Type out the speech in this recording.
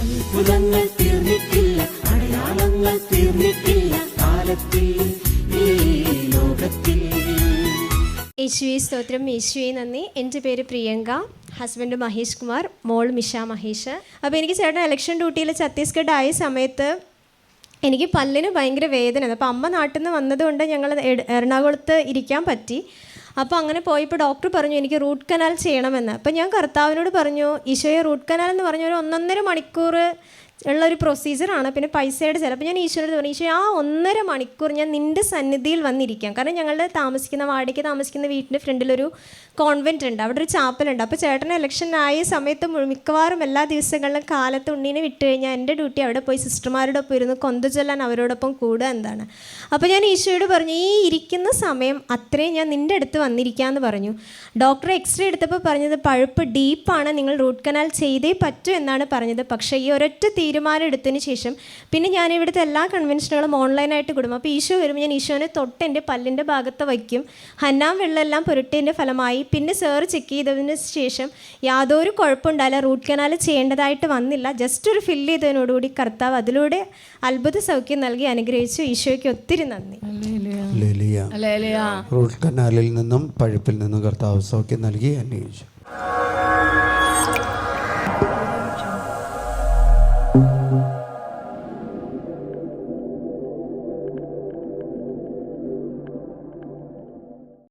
അത്ഭുതങ്ങൾ തീർന്നിട്ടില്ല അടയാളങ്ങൾ തീർന്നിട്ടില്ല കാലത്തിൽ യേശുവെ സ്തോത്രം. യേശുവെ നന്ദി. എന്റെ പേര് പ്രിയങ്ക. ഹസ്ബൻഡ് മഹേഷ് കുമാർ മോൾ മിഷ മഹേഷ്. അപ്പോൾ എനിക്ക് ചേട്ടൻ ഇലക്ഷൻ ഡ്യൂട്ടിയിൽ ഛത്തീസ്ഗഡ് ആയ സമയത്ത് എനിക്ക് പല്ലിന് ഭയങ്കര വേദന അപ്പോൾ അമ്മ നാട്ടിൽ നിന്ന് വന്നതുകൊണ്ട് ഞങ്ങൾ എറണാകുളത്ത് ഇരിക്കാൻ പറ്റി. അപ്പോൾ അങ്ങനെ പോയപ്പോൾ ഡോക്ടർ പറഞ്ഞു എനിക്ക് റൂട്ട് കനാൽ ചെയ്യണമെന്ന്. അപ്പോൾ ഞാൻ കർത്താവിനോട് പറഞ്ഞു ഈശോയെ റൂട്ട് കനാൽ എന്ന് പറഞ്ഞ ഒരു ഒന്നൊന്നര മണിക്കൂർ ഉള്ള ഒരു പ്രൊസീജിയറാണ് പിന്നെ പൈസയുടെ ചിലപ്പോൾ ഞാൻ ഈശോയോട് പറഞ്ഞു ഈശോ ആ ഒന്നര മണിക്കൂർ ഞാൻ നിന്റെ സന്നിധിയിൽ വന്നിരിക്കാം. കാരണം ഞങ്ങളുടെ താമസിക്കുന്ന വാടിക്ക് താമസിക്കുന്ന വീട്ടിന്റെ ഫ്രണ്ടിലൊരു കോൺവെന്റ് ഉണ്ട്. അവിടെ ഒരു ചാപ്പലുണ്ട് അപ്പോൾ ചേട്ടൻ ഇലക്ഷൻ ആയ സമയത്ത് മിക്കവാറും എല്ലാ ദിവസങ്ങളിലും കാലത്ത് ഉണ്ണീനെ വിട്ട് കഴിഞ്ഞാൽ എന്റെ ഡ്യൂട്ടി അവിടെ പോയി സിസ്റ്റർമാരോടൊപ്പം ഇരുന്ന് കൊന്ത ചൊല്ലാൻ അവരോടൊപ്പം കൂടുക എന്താണ്. അപ്പോൾ ഞാൻ ഈശോയോട് പറഞ്ഞു ഈ ഇരിക്കുന്ന സമയം അത്രയും ഞാൻ നിന്റെ അടുത്ത് വന്നിരിക്കാമെന്ന് പറഞ്ഞു. ഡോക്ടർ എക്സ്റേ എടുത്തപ്പോൾ പറഞ്ഞത് പഴുപ്പ് ഡീപ്പാണ് നിങ്ങൾ റൂട്ട് കനാൽ ചെയ്തേ പറ്റൂ എന്നാണ് പറഞ്ഞത്. പക്ഷേ ഈ ഒരൊറ്റ തീരുമാനം എടുത്തതിന് ശേഷം പിന്നെ ഞാൻ ഇവിടുത്തെ എല്ലാ കൺവെൻഷനുകളും ഓൺലൈനായിട്ട് കൊടുക്കും. അപ്പോൾ ഈശോ വരുമ്പോൾ ഞാൻ ഈശോനെ തൊട്ട് എന്റെ പല്ലിന്റെ ഭാഗത്ത് വയ്ക്കും. ഹന്നാം വെള്ളമെല്ലാം പുരട്ടിയതിന്റെ ഫലമായി പിന്നെ സാറ് ചെക്ക് ചെയ്തതിന് ശേഷം യാതൊരു കുഴപ്പമുണ്ടായില്ല റൂട്ട് കനാൽ ചെയ്യേണ്ടതായിട്ട് വന്നില്ല. ജസ്റ്റ് ഒരു ഫില്ല് ചെയ്തതിനോടുകൂടി കർത്താവ് അതിലൂടെ അത്ഭുത സൗഖ്യം നൽകി അനുഗ്രഹിച്ചു. ഈശോയ്ക്ക് ഒത്തിരി നന്ദി. റൂട്ട് കനാലിൽ നിന്നും പഴുപ്പിൽ നിന്നും കർത്താവ് സൗഖ്യം നൽകി അന്വേഷിച്ചു you